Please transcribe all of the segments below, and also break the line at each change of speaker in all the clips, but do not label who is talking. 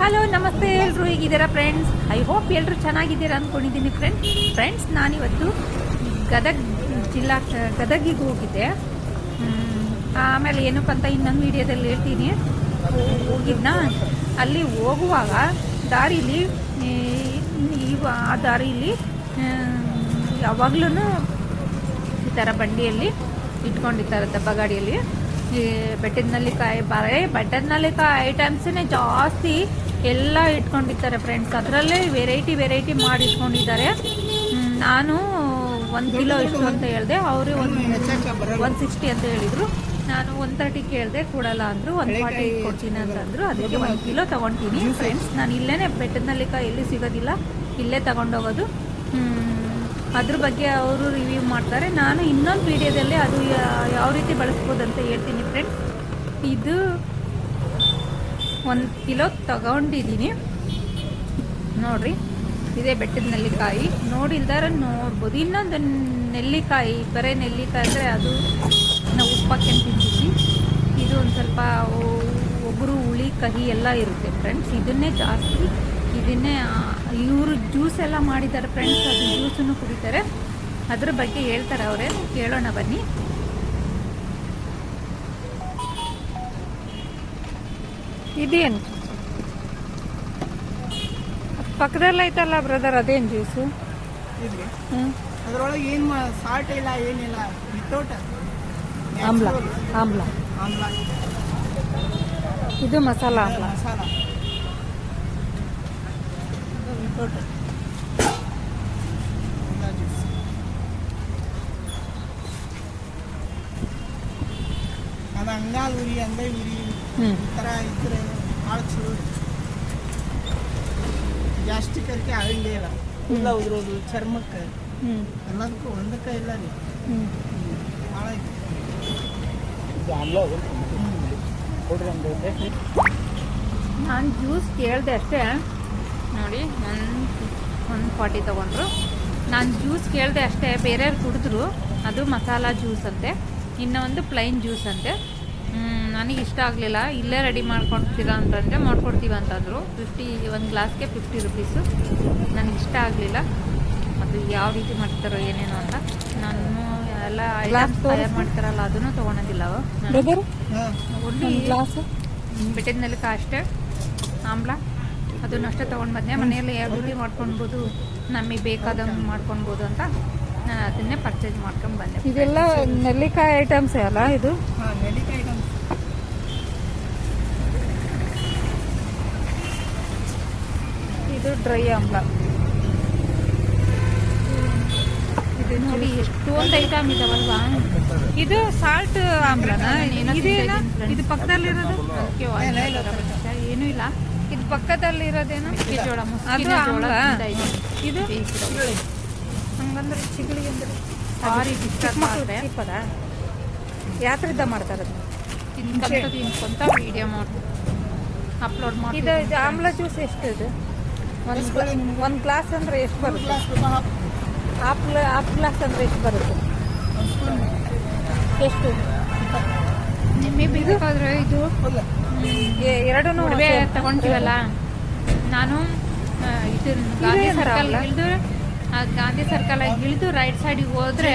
Hello, ನಮಸ್ತೆ ಎಲ್ಲರೂ ಹೇಗಿದ್ದೀರಾ ಫ್ರೆಂಡ್ಸ್ ಐ ಹೋಪ್ ಎಲ್ಲರೂ ಚೆನ್ನಾಗಿದ್ದೀರಾ ಅಂದ್ಕೊಂಡಿದ್ದೀನಿ ಫ್ರೆಂಡ್ಸ್ ಫ್ರೆಂಡ್ಸ್ ನಾನಿವತ್ತು ಗದಗ್ ಜಿಲ್ಲಾ, ಗದಗಿಗೆ ಹೋಗಿದ್ದೆ. ಆಮೇಲೆ ಆಮೇಲೆ ಏನಕ್ಕಂತ ಇನ್ನೊಂದು ವಿಡಿಯೋದಲ್ಲಿ ಹೇಳ್ತೀನಿ. ಹೋಗಿದ್ನ? ಅಲ್ಲಿ ಹೋಗುವಾಗ ದಾರಿಲಿ ಇವ ಆ ದಾರಿಲಿ ಯಾವಾಗ್ಲೂ ಈ ಥರ ಬಂಡಿಯಲ್ಲಿ ಇಟ್ಕೊಂಡಿರ್ತಾರೆ ದಬ್ಬ ಗಾಡಿಯಲ್ಲಿ ಬೆಟ್ಟದ ನಲ್ಲಿಕಾಯಿ ಬರೇ ಬೆಟ್ಟದ ನಲ್ಲಿಕಾಯಿ ಐಟಮ್ಸೇ ಜಾಸ್ತಿ ಎಲ್ಲ ಇಟ್ಕೊಂಡಿದ್ದಾರೆ ಫ್ರೆಂಡ್ಸ್ ಅದರಲ್ಲೇ ವೆರೈಟಿ ವೆರೈಟಿ ಮಾಡಿ ಇಟ್ಕೊಂಡಿದ್ದಾರೆ. ನಾನು ಒಂದು ಕಿಲೋ ಇಷ್ಟು ಅಂತ ಹೇಳಿದೆ. ಅವರು ಒಂದು ಒನ್ ಸಿಕ್ಸ್ಟಿ ಅಂತ ಹೇಳಿದರು. ನಾನು ಒನ್ ತರ್ಟಿ ಕೇಳಿದೆ ಕೊಡಲ್ಲ ಅಂದರು. ಒನ್ ಫಾರ್ಟಿ ಕೊಡ್ತೀನಿ ಅಂತಂದರು ಅದಕ್ಕೆ ಒಂದು ಕಿಲೋ ತೊಗೊತೀನಿ ಫ್ರೆಂಡ್ಸ್ ನಾನು ಇಲ್ಲೇ ಬೆಟ್ಟದ ನಲ್ಲಿಕಾಯಿ ಎಲ್ಲಿ ಸಿಗೋದಿಲ್ಲ ಇಲ್ಲೇ ತೊಗೊಂಡೋಗೋದು. ಅದ್ರ ಬಗ್ಗೆ ಅವರು ರಿವ್ಯೂ ಮಾಡ್ತಾರೆ. ನಾನು ಇನ್ನೊಂದು ವಿಡಿಯೋದಲ್ಲಿ ಅದು ಯಾವ ರೀತಿ ಬಳಸ್ಬೋದು ಅಂತ ಹೇಳ್ತೀನಿ ಫ್ರೆಂಡ್ಸ್ ಇದು ಒಂದು ಕಿಲೋ ತಗೊಂಡಿದ್ದೀನಿ ನೋಡ್ರಿ, ಇದೇ ಬೆಟ್ಟದ ನೆಲ್ಲಿಕಾಯಿ. ನೋಡಿಲ್ದಾರ ನೋಡ್ಬೋದು. ಇನ್ನೊಂದು ನೆಲ್ಲಿಕಾಯಿ, ಬರೀ ನೆಲ್ಲಿಕಾಯಿ ಅಂದರೆ ಅದು ನಾವು ಉಪ್ಪಕ್ಕೆ ತಿಂತೀವಿ ಇದು ಒಂದು ಸ್ವಲ್ಪ ಒಬ್ಬರು ಹುಳಿ, ಕಹಿ ಎಲ್ಲ ಇರುತ್ತೆ ಫ್ರೆಂಡ್ಸ್ ಇದನ್ನೇ ಜಾಸ್ತಿ, ಇದನ್ನೇ ಇವರು ಜ್ಯೂಸ್ ಎಲ್ಲ ಮಾಡಿದ್ದಾರೆ ಫ್ರೆಂಡ್ಸ್ ಅದು ಜ್ಯೂಸನ್ನು ಕುಡಿತಾರೆ. ಅದ್ರ ಬಗ್ಗೆ ಹೇಳ್ತಾರೆ ಅವರೇ. ಕೇಳೋಣ ಬನ್ನಿ. ಇದೇನು? ಪಕ್ಕದಲ್ಲೇ ಐತಲ್ಲ ಬ್ರದರ್ ಅದೇನು ಜ್ಯೂಸು
ಅದ್ರೊಳಗೆ ಏನ್ ಸಾಲ್ಟ್ ಇಲ್ಲ ಏನಿಲ್ಲ ವಿತೌಟ್
ಆಮ್ಲ ಆಮ್ಲ.
ಆಮ್ಲ.
ಇದು ಮಸಾಲ ಆಮ್ಲ.
ಮಸಾಲ. ವಿತೌಟ್ ಅದು ಅಂಗಾಲ್ ಉರಿ ಅಂಗೈ ಉರಿ ಈ ಥರ ಇದ್ರೆ ಭಾಳ ಚಲೋ ಜಾಸ್ತಿ ಕರಿಕೆ ಆಗಂಗೇ ಇಲ್ಲ ಇಲ್ಲ ಉದ್ರೋದು ಚರ್ಮಕ್ಕೆ
ಹ್ಞೂ
ಎಲ್ಲದಕ್ಕೂ ಒಂದಕ್ಕೆ ಇಲ್ಲ ರೀ. ಭಾಳ
ನಾನು ಜ್ಯೂಸ್ ಕೇಳಿದೆ ಅಷ್ಟೇ. ನೋಡಿ ಒನ್ ಒನ್ ಫಾರ್ಟಿ ತೊಗೊಂಡ್ರು. ನಾನು ಜ್ಯೂಸ್ ಕೇಳಿದೆ ಅಷ್ಟೇ. ಬೇರೆಯವ್ರು ಕುಡಿದ್ರು. ಅದು ಮಸಾಲ ಜ್ಯೂಸ್ ಅಂತೆ. ಇನ್ನೊಂದು ಪ್ಲೈನ್ ಜ್ಯೂಸ್ ಅಂತೆ. ನನಗೆ ಇಷ್ಟ ಆಗಲಿಲ್ಲ. ಇಲ್ಲೇ ರೆಡಿ ಮಾಡ್ಕೊಡ್ತೀರಾ ಅಂತಂದರೆ ಮಾಡ್ಕೊಡ್ತೀವಿ ಅಂತಂದರು. ಫಿಫ್ಟಿ ಒಂದು ಗ್ಲಾಸ್ಗೆ ಫಿಫ್ಟಿ ರುಪೀಸು ನನಗೆ ಇಷ್ಟ ಆಗಲಿಲ್ಲ. ಅದು ಯಾವ ರೀತಿ ಮಾಡ್ತಾರೋ ಏನೇನೋ ಅಂತ. ನಾನು ಎಲ್ಲ ಐಟಮ್ಸ್ ತಯಾರು ಮಾಡ್ತಾರಲ್ಲ ಅದನ್ನು ತೊಗೊಳೋದಿಲ್ಲ ಅವು.
ಗ್ಲಾಸು
only ಬೆಟ್ಟದ ಅಷ್ಟೇ. ಆಮ್ಲ. ಅದನ್ನು ಅಷ್ಟೇ ತೊಗೊಂಡು ಬಂದೆ ಮನೆಯಲ್ಲಿ ಯಾವ ರೀತಿ ಮಾಡ್ಕೊಳ್ಬೋದು ನಮಗೆ ಬೇಕಾದಂಗೆ ಮಾಡ್ಕೊಳ್ಬೋದು ಅಂತ ನಾನು ಅದನ್ನೇ ಪರ್ಚೇಸ್ ಮಾಡ್ಕೊಂಡು ಬಂದೆ.
ಇದೆಲ್ಲ ನೆಲ್ಲಿಕಾಯಿ ಐಟಮ್ಸೇ ಅಲ್ಲ ಇದು
ಹಾಂ ನೆಲ್ಲಿಕಾಯಿ ಐಟಮ್
ಇದು ಡ್ರೈ ಆಮ್ಲ.
ಇದು ನೋಡಿ ಎಷ್ಟೊಂದು ಐಟಮ್ ಇದಾವಲ್ವಾ?
ಇದು ಸಾಲ್ಟ್ ಆಮ್ಲನ?
ಏನೋ
ಇದೇನ? ಇದು ಪಕ್ಕದಲ್ಲಿರೋದು.
ಏನೂ ಇಲ್ಲ.
ಇದು ಪಕ್ಕದಲ್ಲಿರೋದೇನು?
ಇರೋದೇನೋ
ಅದು
ಜೋಳ
ಆಮ್ಲ. ಇದು. ಹಂಗಂದ್ರೆ ಚಿಗಳಿ ಅಂದ್ರೆ ಚಿಕ್ಕದ. ಯಾತ್ರಿದ್ದ ಮಾಡ್ತಾರೆ
ತಿನ್ಕೊಂತ ವಿಡಿಯೋ ಮಾಡಿ ಅಪ್ಲೋಡ್ ಮಾಡಿ
ಇದು ಇದು ಆಮ್ಲ ಜ್ಯೂಸ್ ಎಷ್ಟು ಇದು? ಒಂದು ಒಂದು ಗ್ಲಾಸ್ ಅಂದ್ರೆ ಎಷ್ಟು ಬರುತ್ತೆ? ಹಾಫ್ ಹಾಫ್ ಗ್ಲಾಸ್ ಅಂದ್ರೆ ಎಷ್ಟು ಬರುತ್ತೆ? ಎಷ್ಟು?
ನಿಮಗೆ ಬೇಕಾದ್ರೆ ಇದು
ಎರಡೂ
ಒಡವೆ ತಗೊಂತೀವಲ್ಲ ನಾನು ಇದು ಗಾಂಧಿ ಸರ್ಕಲ್ ಇಳಿದು ಆ ಗಾಂಧಿ ಸರ್ಕಲ್ ಇಳಿದು ರೈಟ್ ಸೈಡಿಗೆ ಹೋದ್ರೆ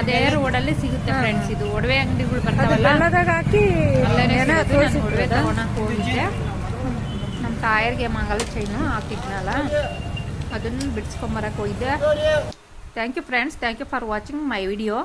ಅದೇ ರೋಡಲ್ಲಿ ಸಿಗುತ್ತೆ ಫ್ರೆಂಡ್ಸ್ ಇದು ಒಡವೆ ಅಂಗಡಿಗಳು ಬರ್ತಾವಲ್ಲ
ಹಾಕಿ
ಒಡವೆ ತಗೊಳಕ್ ಹೋಗಿದ್ದೆ. ನಮ್ಮ ತಾಯರಿಗೆ ಮಂಗಲ ಚೈನು ಹಾಕಿದ್ನಲ್ಲ, ಅದನ್ನು ಬಿಡಿಸ್ಕೊಂಬರಕ್ಕೆ ಹೋಗಿದ್ದೆ. Thank you friends thank you for watching my video